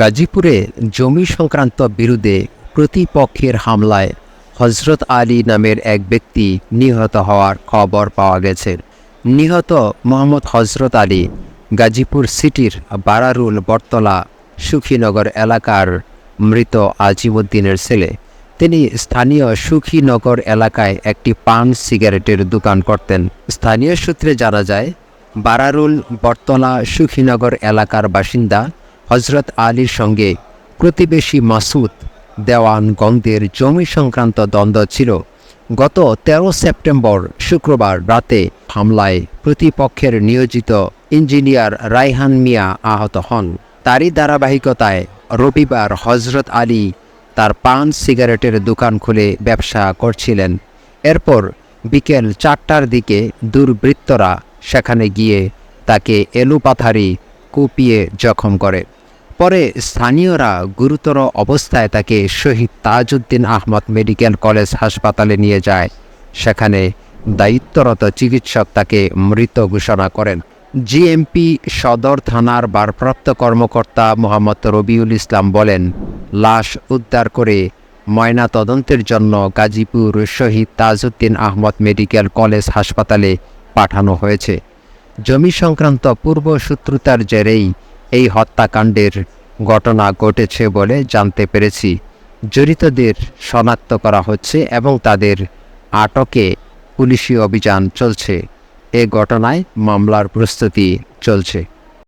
গাজীপুরে জমি সংক্রান্ত বিরুদ্ধে প্রতিপক্ষের হামলায় হজরত আলী নামের এক ব্যক্তি নিহত হওয়ার খবর পাওয়া গেছে। নিহত মোহাম্মদ হজরত আলী গাজীপুর সিটির বারারুল বটতলা সুখীনগর এলাকার মৃত আজিমুদ্দিনের ছেলে। তিনি স্থানীয় সুখীনগর এলাকায় একটি পান সিগারেটের দোকান করতেন। স্থানীয় সূত্রে জানা যায় বারারুল বটতলা সুখীনগর এলাকার বাসিন্দা হজরত আলীর সঙ্গে প্রতিবেশী মাসুদ দেওয়ান দেওয়ানগঞ্জের জমি সংক্রান্ত দ্বন্দ্ব ছিল। গত তেরো সেপ্টেম্বর শুক্রবার রাতে হামলায় প্রতিপক্ষের নিয়োজিত ইঞ্জিনিয়ার রাইহান মিয়া আহত হন। তারই ধারাবাহিকতায় রবিবার হজরত আলী তার পান সিগারেটের দোকান খুলে ব্যবসা করছিলেন। এরপর বিকেল চারটার দিকে দুর্বৃত্তরা সেখানে গিয়ে তাকে এলুপাথারি কুপিয়ে জখম করে। পরে স্থানীয়রা গুরুতর অবস্থায় তাকে শহীদ তাজউদ্দিন আহমদ মেডিকেল কলেজ হাসপাতালে নিয়ে যায়। সেখানে দায়িত্বরত চিকিৎসক তাকে মৃত ঘোষণা করেন। জিএমপি সদর থানার ভারপ্রাপ্ত কর্মকর্তা মোহাম্মদ রবিউল ইসলাম বলেন, লাশ উদ্ধার করে ময়না তদন্তের জন্য গাজীপুর শহীদ তাজউদ্দিন আহমদ মেডিকেল কলেজ হাসপাতালে পাঠানো হয়েছে। জমি সংক্রান্ত পূর্ব শত্রুতার জেরেই এই হত্যাকাণ্ডের ঘটনা ঘটেছে বলে জানতে পেরেছি। জড়িতদের শনাক্ত করা হচ্ছে এবং তাদের আটকে পুলিশি অভিযান চলছে। এ ঘটনায় মামলার প্রস্তুতি চলছে।